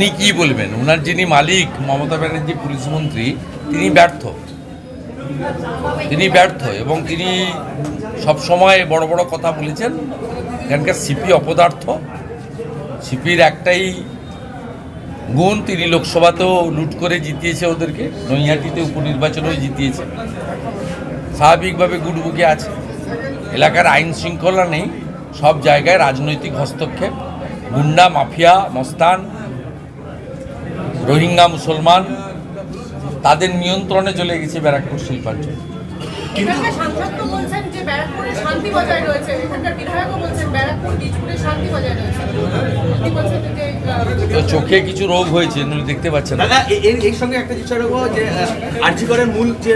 উনি কি বলবেন? ওনার যিনি মালিক, মমতা ব্যানার্জি পুলিশ মন্ত্রী, তিনি ব্যর্থ। তিনি ব্যর্থ এবং তিনি সব সময় বড় বড় কথা বলেছেন। এখানকার সিপি অপদার্থ। সিপির একটাই গুণ, তিনি লোকসভাতেও লুট করে জিতিয়েছে ওদেরকে। নৈহাটিতে উপনির্বাচনেও জিতিয়েছে। স্বাভাবিকভাবে গুডবুকে আছে। এলাকার আইন শৃঙ্খলা নেই। সব জায়গায় রাজনৈতিক হস্তক্ষেপ। গুন্ডা, মাফিয়া, মস্তান রোহিঙ্গা মুসলমান তাদের নিয়ন্ত্রণে চলে গেছে ব্যারাকপুর শিল্পাঞ্চল। চোখে কিছু রোগ হয়েছে দেখতে পাচ্ছেন না। দাদা এর এই সঙ্গে একটা বিষয় রাখব যে আর্জিকরের মূল যে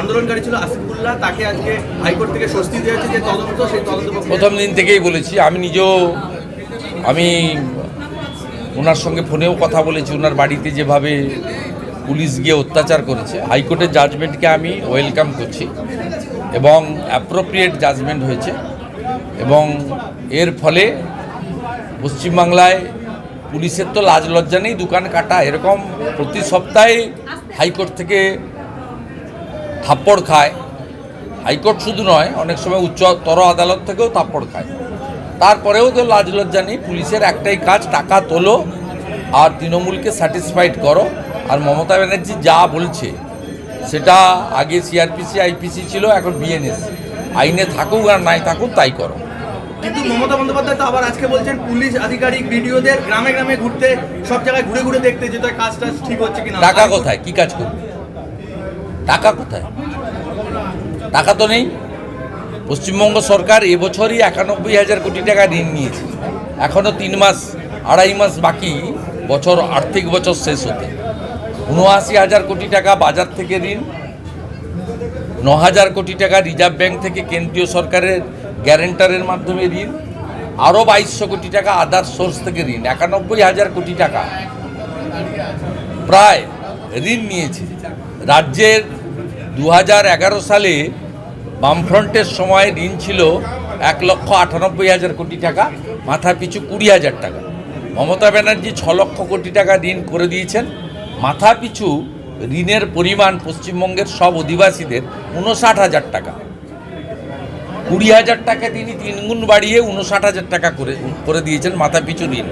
আন্দোলনকারী ছিল আসিফুল্লাহ তাকে আজকে হাইকোর্ট থেকে স্বস্তি দিয়েছে যে তদন্ত সেই তদন্ত প্রথম দিন থেকেই বলেছি আমি নিজেও আমি ওনার সঙ্গে ফোনেও কথা বলেছি, ওনার বাড়িতে যেভাবে পুলিশ গিয়ে অত্যাচার করেছে হাইকোর্টের জাজমেন্টকে আমি ওয়েলকাম করছি এবং অ্যাপ্রোপ্রিয়েট জাজমেন্ট হয়েছে এবং এর ফলে পশ্চিমবাংলায় পুলিশের তো লাজ লজ্জা নেই, দোকান কাটা, এরকম প্রতি সপ্তাহে হাইকোর্ট থেকে থাপ্পড় খায়। হাইকোর্ট শুধু নয়, অনেক সময় উচ্চতর আদালত থেকেও থাপ্পড় খায়। তারপরেও তো লাজ লজ্জা নেই পুলিশের একটাই কাজ টাকা তোলো আর তৃণমূলকে স্যাটিসফাইড করো। আর মমতা ব্যানার্জি যা বলছে সেটা আগে সিআরপিসি আইপিসি ছিল এখন বিএনএস আইনে থাকুক আর নাই থাকুক তাই করো। কিন্তু মমতা বন্দ্যোপাধ্যায় তো আবার আজকে বলছেন পুলিশ আধিকারিক বিডিওদের গ্রামে গ্রামে ঘুরতে সব জায়গায় ঘুরে ঘুরে দেখতে যে তার কাজটা ঠিক হচ্ছে কিনা। টাকা কোথায়? কি কাজ করবে? টাকা কোথায়? টাকা তো নেই। পশ্চিমবঙ্গ সরকার এবছরই একানব্বই হাজার কোটি টাকা ঋণ নিয়েছে। এখনও তিন মাস, আড়াই মাস বাকি, বছর, আর্থিক বছর শেষ হতে। উনআশি হাজার কোটি টাকা বাজার থেকে ঋণ ন হাজার কোটি টাকা রিজার্ভ ব্যাংক থেকে কেন্দ্রীয় সরকারের গ্যারেন্টারের মাধ্যমে ঋণ, আরও বাইশশো কোটি টাকা আদার সোর্স থেকে ঋণ, একানব্বই হাজার কোটি টাকা প্রায় ঋণ নিয়েছে। রাজ্যের দু হাজার এগারো সালে বামফ্রন্টের সময় ঋণ ছিল এক লক্ষ আটানব্বই হাজার কোটি টাকা মাথা পিছু কুড়ি হাজার টাকা। মমতা ব্যানার্জি ছ লক্ষ কোটি টাকা ঋণ করে দিয়েছেন। মাথা পিছু ঋণের পরিমাণ পশ্চিমবঙ্গের সব অধিবাসীদের উনষাট হাজার টাকা। কুড়ি হাজার টাকা তিনি তিনগুণ বাড়িয়ে উনষাট হাজার টাকা করে করে দিয়েছেন মাথা পিছু ঋণ।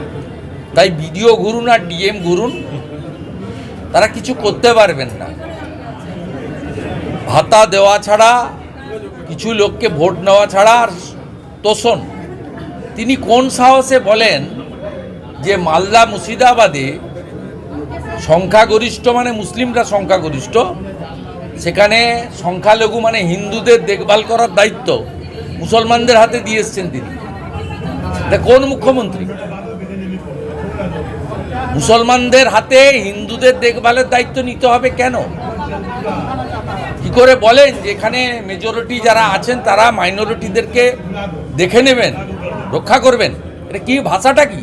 তাই বিডিও ঘুরুন আর ডিএম ঘুরুন, তারা কিছু করতে পারবেন না। ভাতা দেওয়া ছাড়া কিছু লোককে ভোট নেওয়া ছাড়া আর তোষণ। তিনি কোন সাহসে বলেন যে মালদা মুর্শিদাবাদে সংখ্যাগরিষ্ঠ মানে মুসলিমরা সংখ্যাগরিষ্ঠ? সেখানে সংখ্যালঘু মানে হিন্দুদের দেখভাল করার দায়িত্ব মুসলমানদের হাতে দিয়ে এসছেন তিনি। এটা কোন মুখ্যমন্ত্রী? মুসলমানদের হাতে হিন্দুদের দেখভালের দায়িত্ব নিতে হবে কেন? করে বলেন যে এখানে মেজরিটি যারা আছেন, তারা মাইনরিটিদেরকে দেখে নেবেন, রক্ষা করবেন। এটা কি ভাষাটা কি?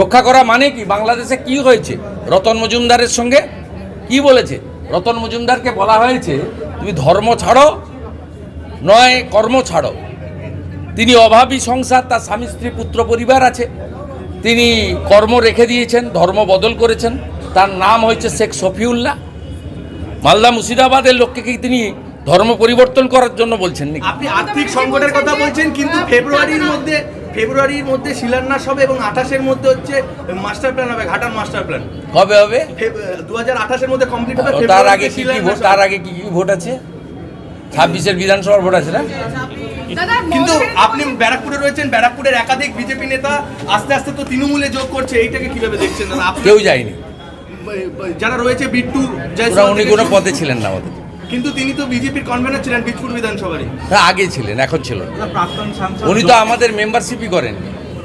রক্ষা করা মানে কি? বাংলাদেশে কি হয়েছে? রতন মজুমদারের সঙ্গে কি বলেছে? রতন মজুমদারকে বলা হয়েছে, তুমি ধর্ম ছাড়ো, নয় কর্ম ছাড়ো। তিনি অভাবী সংসার, তার স্বামী, স্ত্রী, পুত্র, পরিবার আছে। তিনি কর্ম রেখে দিয়েছেন, ধর্ম বদল করেছেন। তার নাম হয়েছে শেখ শফিউল্লাহ। মালদা মুর্শিদাবাদের লোককে কি তিনি ধর্ম পরিবর্তন করার জন্য বলছেন নাকি? আপনি আর্থিক সংকটের কথা বলছেন কিন্তু ফেব্রুয়ারির মধ্যে ফেব্রুয়ারির মধ্যে শিলান্যাস হবে এবং আঠাশের মধ্যে হচ্ছে মাস্টার প্ল্যান হবে ঘাটার মাস্টার প্ল্যান কবে হবে? দু হাজার আঠাশের মধ্যে কমপ্লিট হবে তার আগে কি কি ভোট তার আগে কি কি ভোট আছে? ছাব্বিশের বিধানসভার ভোট আছে না? কিন্তু আপনি ব্যারাকপুরে রয়েছেন ব্যারাকপুরের একাধিক বিজেপি নেতা আস্তে আস্তে তো তৃণমূলে যোগ করছে এইটাকে কীভাবে দেখছেন? কেউ যায়নি। যারা রয়েছে বিট্টু উনি কোনো পদে ছিলেন না আমাদের কিন্তু তিনি তো বিজেপির কনভেনার ছিলেন বিজপুর বিধানসভারই। হ্যাঁ আগে ছিলেন এখন ছিল। প্রাক্তন উনি তো আমাদের মেম্বারশিপই করেন।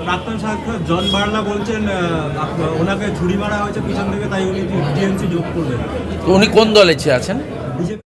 প্রাক্তন সাংসদ জন বার্লা বলছেন ওনাকে ছুরি মারা হয়েছে পিছন থেকে তাই উনি টিএমসি যোগ করবেন তো উনি কোন দলে আছেন? বিজেপি